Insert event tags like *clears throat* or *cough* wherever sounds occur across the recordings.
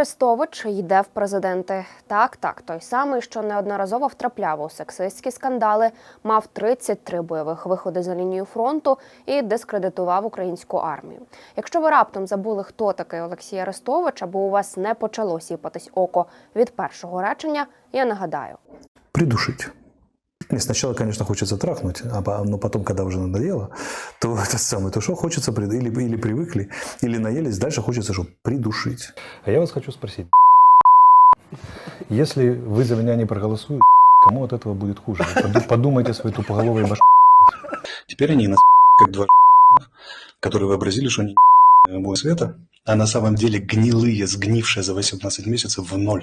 Арестович йде в президенти. Так, так, той самий, що неодноразово втрапляв у сексистські скандали, мав 33 бойових виходи за лінію фронту і дискредитував українську армію. Якщо ви раптом забули, хто такий Олексій Арестович, або у вас не почало сіпатись око від першого речення, я нагадаю. придушить. Мне сначала, конечно, хочется трахнуть, а но потом, когда уже надоело, то *laughs* это самое, то что хочется, или, или привыкли, или наелись, дальше хочется что? Придушить. А я вас хочу спросить, если вы за меня не проголосуете, кому от этого будет хуже? Подумайте своей тупоголовой башкой. Теперь они нас как два которые вообразили, что они бой света, а на самом деле гнилые, сгнившие за 18 місяців в ноль.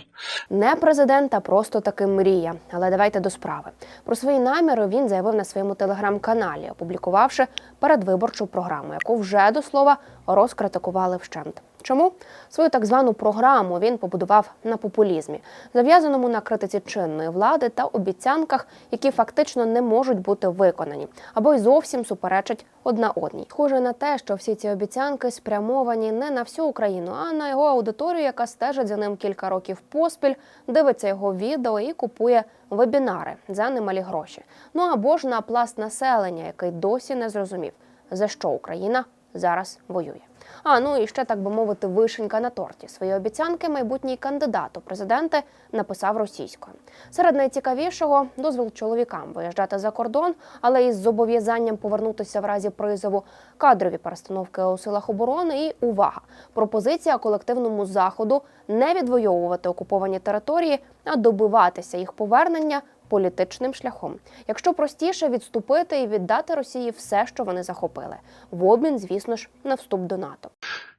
Не президент, а просто таки мрія. Але давайте до справи. Про свої наміри він заявив на своєму телеграм-каналі, опублікувавши передвиборчу програму, яку вже до слова розкритикували вщент. Чому свою так звану програму він побудував на популізмі, зав'язаному на критиці чинної влади та обіцянках, які фактично не можуть бути виконані, або й зовсім суперечать одна одній. Схоже на те, що всі ці обіцянки спрямовані не на всю Україну, а на його аудиторію, яка стежить за ним кілька років поспіль, дивиться його відео і купує вебінари за немалі гроші. Ну або ж на пласт населення, який досі не зрозумів, за що Україна зараз воює. А ну і ще так би мовити, вишенька на торті. Свої обіцянки майбутній кандидат у президенти написав російською. Серед найцікавішого дозвіл чоловікам виїжджати за кордон, але із зобов'язанням повернутися в разі призову, кадрові перестановки у силах оборони і увага. Пропозиція колективному заходу не відвоювати окуповані території, а добиватися їх повернення політичним шляхом. Якщо простіше відступити і віддати Росії все, що вони захопили, в обмін, звісно ж, на вступ до НАТО.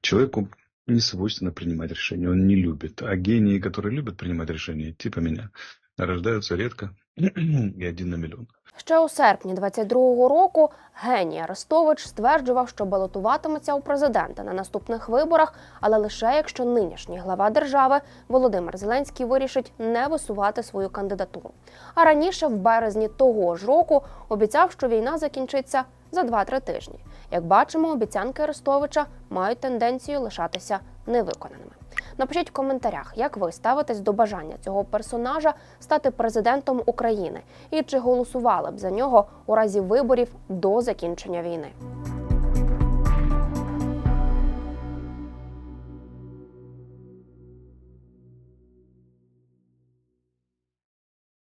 Человеку не свойственно принимать решения, он не любит. А гении, которые любят принимать решения, типа меня, рождаются редко *clears throat* и один на миллион. Ще у серпні 22-го року геній Арестович стверджував, що балотуватиметься у президента на наступних виборах, але лише якщо нинішній глава держави Володимир Зеленський вирішить не висувати свою кандидатуру. А раніше, в березні того ж року, обіцяв, що війна закінчиться за 2-3 тижні. Як бачимо, обіцянки Арестовича мають тенденцію лишатися невиконаними. Напишіть в коментарях, як ви ставитесь до бажання цього персонажа стати президентом України і чи голосували б за нього у разі виборів до закінчення війни.